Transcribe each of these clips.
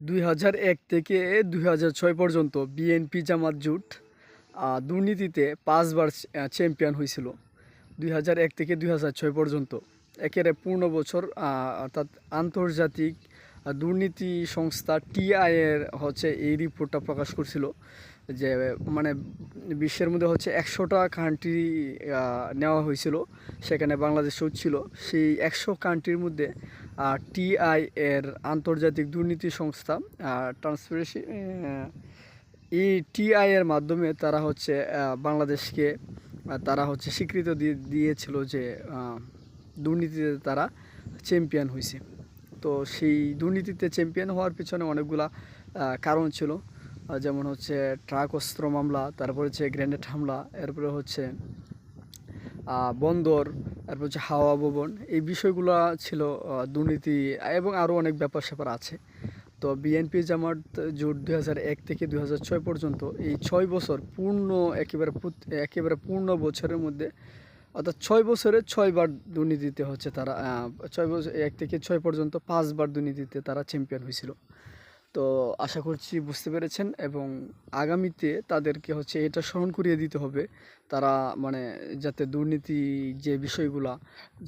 দুই হাজার এক থেকে দুই হাজার ছয় পর্যন্ত বিএনপি জামাত জোট দুর্নীতিতে পাঁচবার চ্যাম্পিয়ন হয়েছিল। দুই হাজার এক থেকে দুই হাজার ছয় পর্যন্ত। একেবারে পূর্ণ বছর অর্থাৎ আন্তর্জাতিক দুর্নীতি সংস্থা টিআই এর হচ্ছে এই রিপোর্টটা প্রকাশ করছিল যে মানে বিশ্বের মধ্যে হচ্ছে একশোটা কান্ট্রি নেওয়া হয়েছিল, সেখানে বাংলাদেশও ছিল সেই একশো কান্ট্রির মধ্যে টিআই এর আন্তর্জাতিক দুর্নীতি সংস্থা ট্রান্সপারেন্সি এই টিআই এর মাধ্যমে তারা হচ্ছে বাংলাদেশকে তারা হচ্ছে স্বীকৃতি দিয়ে দিয়েছিল যে দুর্নীতিতে তারা চ্যাম্পিয়ন হয়েছে তো সেই দুর্নীতিতে চ্যাম্পিয়ন হওয়ার পিছনে অনেকগুলা কারণ ছিল। যেমন হচ্ছে ট্রাক অস্ত্র মামলা, তারপর হচ্ছে গ্রেনেড হামলা, এরপরে হচ্ছে বন্দর তারপর হচ্ছে হাওয়া ভবন, এই বিষয়গুলো ছিল দুর্নীতি এবং আরও অনেক ব্যাপার স্যাপার আছে। তো বিএনপি জামাত জোট দুই এক থেকে দুই হাজার ছয় পর্যন্ত এই ছয় বছর পূর্ণ, একেবারে একেবারে পূর্ণ বছরের মধ্যে অর্থাৎ ছয় বছরে ছয়বার দুর্নীতিতে হচ্ছে তারা ছয় বছর এক থেকে ছয় পর্যন্ত পাঁচবার দুর্নীতিতে তারা চ্যাম্পিয়ন হয়েছিল। তো আশা করছি বুঝতে পেরেছেন এবং আগামীতে তাদেরকে হচ্ছে এটা স্মরণ করিয়ে দিতে হবে। তারা মানে যাতে দুর্নীতি যে বিষয়গুলা,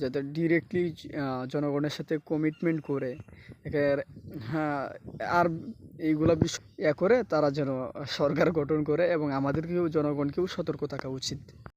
যাতে ডিরেক্টলি জনগণের সাথে কমিটমেন্ট করে হ্যাঁ আর এইগুলা বিষয় ইয়া করে তারা যেন সরকার গঠন করে এবং আমাদেরকেও, জনগণকেও সতর্ক থাকা উচিত।